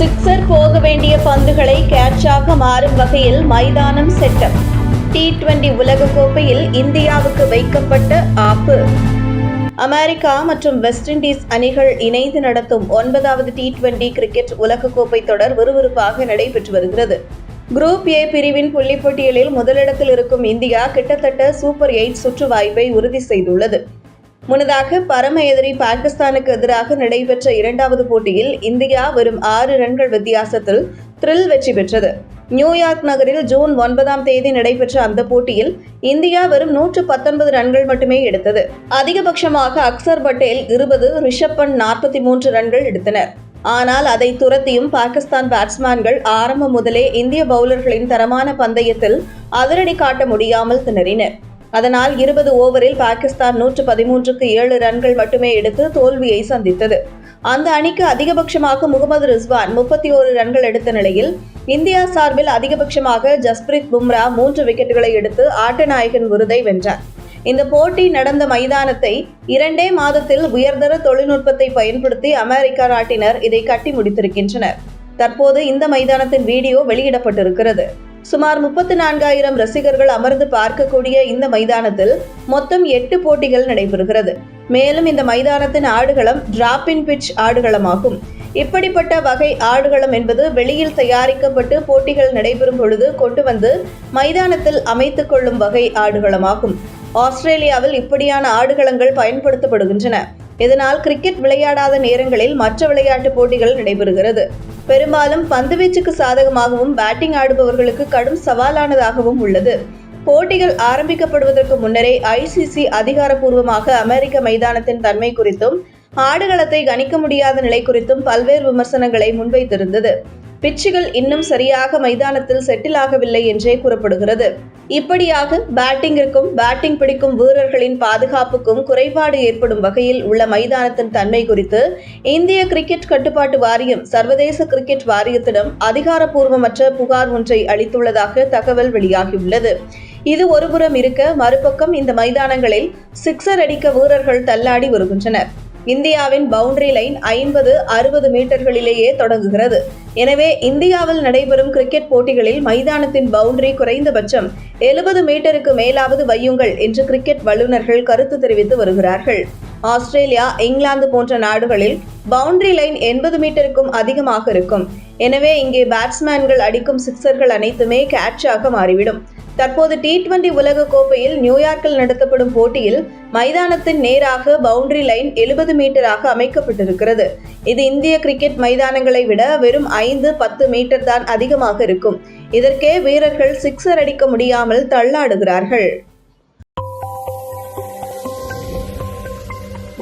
Sixer போக வேண்டிய பந்துகளை கேட்சாக மாறும் வகையில் மைதானம் செட்டப் டி டுவெண்டி உலகக்கோப்பையில் இந்தியாவுக்கு வைக்கப்பட்ட ஆப்பு. அமெரிக்கா மற்றும் வெஸ்ட் இண்டீஸ் அணிகள் இணைந்து நடத்தும் ஒன்பதாவது டி டுவெண்டி கிரிக்கெட் உலகக்கோப்பை தொடர் விறுவிறுப்பாக நடைபெற்று வருகிறது. குரூப் ஏ பிரிவின் புள்ளிப்பட்டியலில் முதலிடத்தில் இருக்கும் இந்தியா கிட்டத்தட்ட சூப்பர் எயிட் சுற்று வாய்ப்பை உறுதி செய்துள்ளது. முன்னதாக பரம எதிரி பாகிஸ்தானுக்கு எதிராக நடைபெற்ற இரண்டாவது போட்டியில் இந்தியா வெறும் ஆறு ரன்கள் வித்தியாசத்தில் த்ரில் வெற்றி பெற்றது. நியூயார்க் நகரில் ஜூன் ஒன்பதாம் தேதி நடைபெற்ற அந்த போட்டியில் இந்தியா வெறும் நூற்று பத்தொன்பது ரன்கள் மட்டுமே எடுத்தது. அதிகபட்சமாக அக்சர் பட்டேல் இருபது ரிஷப் பண்ட் நாற்பத்தி மூன்று ரன்கள் எடுத்தனர். ஆனால் அதை துரத்தியும் பாகிஸ்தான் பேட்ஸ்மேன்கள் ஆரம்பம் முதலே இந்திய பவுலர்களின் தரமான பந்தயத்தில் அதிரடி காட்ட முடியாமல் திணறினர். அதனால் இருபது ஓவரில் பாகிஸ்தான் நூற்று பதிமூன்றுக்கு ஏழு ரன்கள் மட்டுமே எடுத்து தோல்வியை சந்தித்தது. அந்த அணிக்கு அதிகபட்சமாக முகமது ரிஸ்வான் முப்பத்தி ஓரு ரன்கள் எடுத்த நிலையில் இந்தியா சார்பில் அதிகபட்சமாக ஜஸ்பிரித் பும்ரா மூன்று விக்கெட்டுகளை எடுத்து ஆட்டநாயகன் விருதை வென்றார். இந்த போட்டி நடந்த மைதானத்தை இரண்டே மாதத்தில் உயர்தர தொழில்நுட்பத்தை பயன்படுத்தி அமெரிக்கா நாட்டினர் இதை கட்டி முடித்திருக்கின்றனர். தற்போது இந்த மைதானத்தின் வீடியோ வெளியிடப்பட்டிருக்கிறது. சுமார் முப்பத்தி நான்காயிரம் ரசிகர்கள் அமர்ந்து பார்க்கக்கூடிய இந்த மைதானத்தில் மொத்தம் எட்டு போட்டிகள் நடைபெறுகிறது. மேலும் இந்த மைதானத்தின் ஆடுகளம் டிராப்பின் பிட்ச் ஆடுகளமாகும். இப்படிப்பட்ட வகை ஆடுகளம் என்பது வெளியில் தயாரிக்கப்பட்டு போட்டிகள் நடைபெறும் பொழுது கொண்டு வந்து மைதானத்தில் அமைத்துக் கொள்ளும் வகை ஆடுகளமாகும். ஆஸ்திரேலியாவில் இப்படியான ஆடுகளங்கள் பயன்படுத்தப்படுகின்றன. இதனால் கிரிக்கெட் விளையாடாத நேரங்களில் மற்ற விளையாட்டு போட்டிகள் நடைபெறுகிறது. பெரும்பாலும் பந்துவீச்சுக்கு சாதகமாகவும் பேட்டிங் ஆடுபவர்களுக்கு கடும் சவாலானதாகவும் உள்ளது. போட்டிகள் ஆரம்பிக்கப்படுவதற்கு முன்னரே ஐசிசி அதிகாரப்பூர்வமாக அமெரிக்க மைதானத்தின் தன்மை குறித்தும் ஆடுகளத்தை கணிக்க முடியாத நிலை குறித்தும் பல்வேறு விமர்சனங்களை முன்வைத்திருந்தது. பிச்சுகள் இன்னும் சரியாக மைதானத்தில் செட்டில் ஆகவில்லை என்றே கூறப்படுகிறது. இப்படியாக பேட்டிங்கிற்கும் பேட்டிங் பிடிக்கும் வீரர்களின் பாதுகாப்புக்கும் குறைபாடு ஏற்படும் வகையில் உள்ள மைதானத்தின் தன்மை குறித்து இந்திய கிரிக்கெட் கட்டுப்பாட்டு வாரியம் சர்வதேச கிரிக்கெட் வாரியத்திடம் அதிகாரப்பூர்வமற்ற புகார் ஒன்றை அளித்துள்ளதாக தகவல் வெளியாகியுள்ளது. இது ஒருபுறம் இருக்க மறுபக்கம் இந்த மைதானங்களில் சிக்ஸர் அடிக்க வீரர்கள் தள்ளாடி வருகின்றனர். இந்தியாவின் பவுண்டரி லைன் ஐம்பது அறுபது மீட்டர்களிலேயே தொடங்குகிறது. எனவே இந்தியாவில் நடைபெறும் கிரிக்கெட் போட்டிகளில் மைதானத்தின் பவுண்டரி குறைந்தபட்சம் எழுபது மீட்டருக்கு மேலாவது வையுங்கள் என்று கிரிக்கெட் வல்லுநர்கள் கருத்து தெரிவித்து வருகிறார்கள். ஆஸ்திரேலியா இங்கிலாந்து போன்ற நாடுகளில் பவுண்டரி லைன் எண்பது மீட்டருக்கும் அதிகமாக இருக்கும். எனவே இங்கே பேட்ஸ்மேன்கள் அடிக்கும் சிக்சர்கள் அனைத்துமே கேட்சாக மாறிவிடும். தற்போது டி டுவெண்டி உலக கோப்பையில் நியூயார்க்கில் நடத்தப்படும் போட்டியில் மைதானத்தின் நேராக பவுண்டரி லைன் எழுபது மீட்டராக அமைக்கப்பட்டிருக்கிறது. இது இந்திய கிரிக்கெட் மைதானங்களை விட வெறும் ஐந்து பத்து மீட்டர் தான் அதிகமாக இருக்கும். இதற்கே வீரர்கள் சிக்ஸர் அடிக்க முடியாமல் தள்ளாடுகிறார்கள்.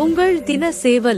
உங்கள் தின சேவல்